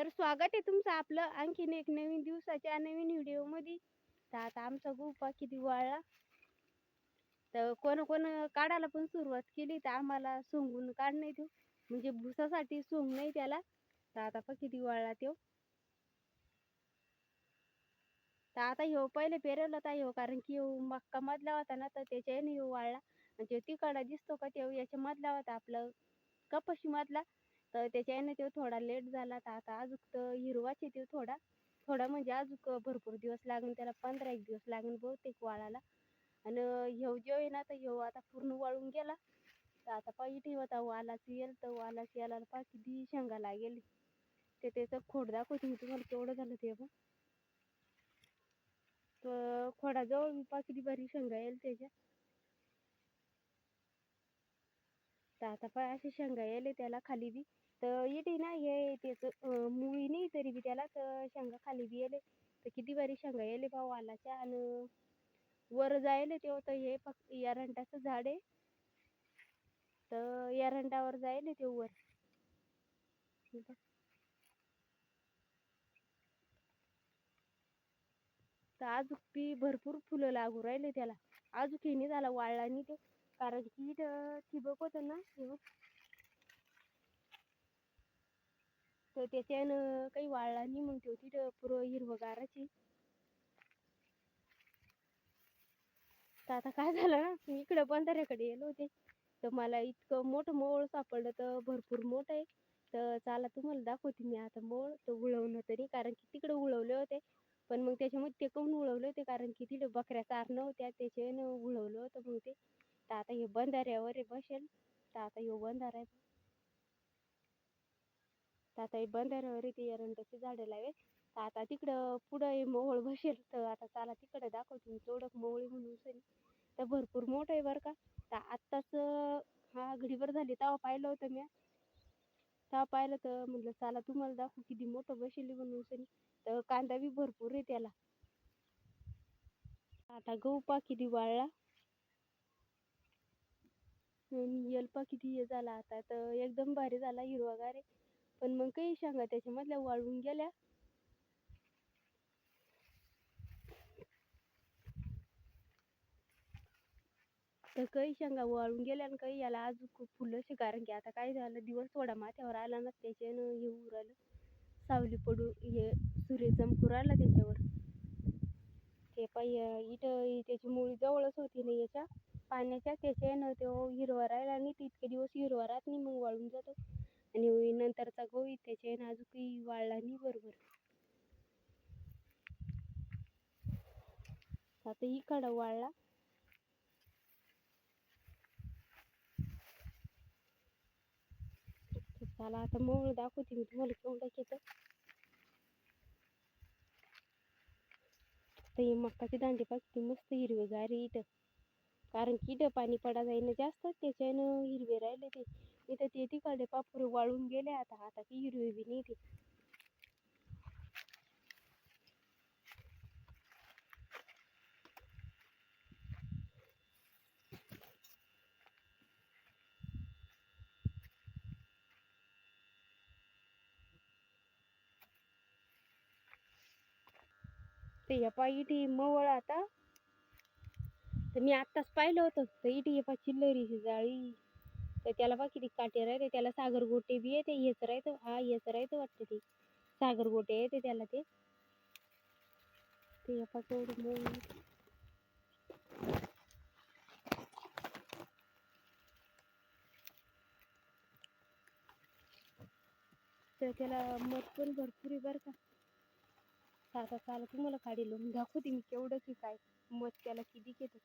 तर स्वागत आहे तुमचं आपलं आणखीन एक नवीन दिवसाच्या नवीन व्हिडिओमध्ये. तर आता आमचा गुफा किती वाळला तर कोण कोण काढायला पण सुरुवात केली तर आम्हाला सोंगून काढ नाही देऊ. म्हणजे भुसासाठी सोंग नाही त्याला. तर आता पण किती वाळला तो. तर आता ह्यो पहिले पेरवलं होता ह्यो कारण की ह्यो मक्का मधला होता ना तर त्याच्याने ह्यो वाळला. म्हणजे तिकडा दिसतो का तो याच्या मधला होता आपलं कपाशी मधला. तर त्याच्याने तो थोडा लेट झाला तर आता अजून तर हिरवाच येते थोडा. थोडा म्हणजे अजून भरपूर दिवस लागून त्याला पंधरा एक दिवस लागून बहुतेक वाळाला. आणि ह्यो जो आहे ना तर ह्यो आता पूर्ण वाळून गेला. तर आता पाहिजे होता वालाच येईल तर वालाच यायला पा किती शेंगा लागेल ते त्याचं खोड दाखवते मी तुम्हाला केवढं झालं ते पण तर खोडाजवळ पाकी पा किती शेंगा येईल त्याच्या. तर आता पाय असे शेंगा येईल त्याला खाली बी. तर येते ना हे त्याचं मुळी नाही तरी बी त्याला तर शेंगा खाली बी येले तर किती बारी शेंगा येले भाऊ वालाच्या आणि वर जायले तेव्हा तर हे फक्त एरंडाचं झाड आहे. तर एरंडावर जायले ते वर. तर आजूक बी भरपूर फुलं लागू राहिले त्याला. अजून नाही झाला वाळला नाही ते. कारण की इथं ठिबक होतं ना तर त्याच्यानं काही वाळला नाही मग ठेवती तिथं पुरं हिरवगाराची. तर आता काय झालं ना मी इकडं बंधाऱ्याकडे गेलो होते. तर मला इतकं मोठं मोळ सापडलं तर भरपूर मोठं आहे. तर चला तुम्हाला दाखवते मी आता मोळ तर उळवणं तरी कारण की तिकडे उळवले होते. पण मग त्याच्यामध्ये ते काऊन उळवले होते कारण की तिथं बकऱ्या चारणं होत्या त्याच्यानं उळवलं होतं मग ते तर आता हे बंधाऱ्यावर आहे बसेल. तर आता ह्यो बंधारा आहे तर आता हे बंधाऱ्यावर आहे ते एरंडाची झाडं लावे तर आता तिकडं पुढं हे मोहळ बसेल. तर आता चला तिकडं दाखवतो. मी केवढं मोहळी म्हणून सरी. तर भरपूर मोठं आहे बरं का. तर आत्ताच हा घडीभर झाली. तेव्हा पाहिलं होतं मी. तेव्हा पाहिलं तर म्हटलं चला तुम्हाला दाखवू किती मोठं बसेल म्हणून सरी. तर कांदा बी भरपूर आहे त्याला. आता गहू पा किती वाळला येलपा किती हे झाला आता तर एकदम भारी झाला हिरवागार आहे. पण मग काही शेंगा त्याच्यामधल्या वाळून गेल्या. तर काही शेंगा वाळून गेल्या आणि काही याला अजून खूप फुलं कारण की आता काय झालं दिवस थोडा माथ्यावर आला ना त्याच्यानं हे उरालं राहिलं. सावली पडू हे सूर्य चमकूर राहिला त्याच्यावर. ते पाय इथं त्याची मुळी जवळच होती ना याच्या. पाण्याच्या त्याच्यानं तो हिरवा राहिला आणि तितके दिवस हिरवा राहत नाही मग वाळून जातो. आणि नंतरचा गहू त्याच्यानं अजून काही वाळला नाही बरोबर. आता इकडं वाळला. चला आता मोळ दाखवते मी तुम्हाला केवढं येतं तर ही मक्काची दांडी मस्त हिरवेगार गारी इथं. कारण की इथं पाणी पडा जाईना जास्त त्याच्यानं हिरवे राहिले ते. इथं ते तिकडे पापूर वाळून गेले आता आता की हिरवे बी नाही ते ते या पायी ती मवळ आता तर मी आत्ताच पाहिलं होतं. तर इटी ये पा चिल्लरीची जाळी. तर त्याला बाकी किती काटे राहते. त्याला सागर गोटे बी येते हेच राहतं. हा हेच राहतं वाटतं ते. सागर गोटे येते त्याला ते. पा तर त्याला मध पण भरपूर आहे बरं का. आता चाला तुम्हाला काढी लावून दाखवते मी केवढं की काय. मत त्याला किती घेतो.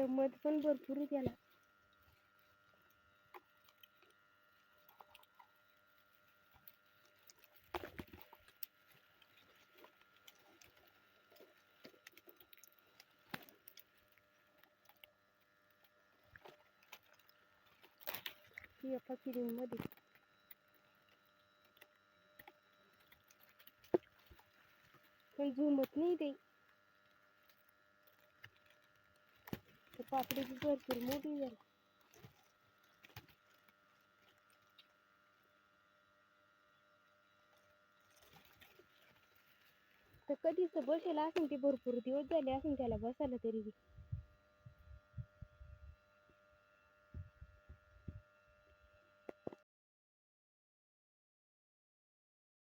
तर मध पण भरपूर आहे त्याला ती एका मध्ये पण झुमत नाही ते. पापडी बी भरपूर मोठी झाली. तर कधीच बसेल असेल ते भरपूर दिवस झाले असेल त्याला बसायला तरी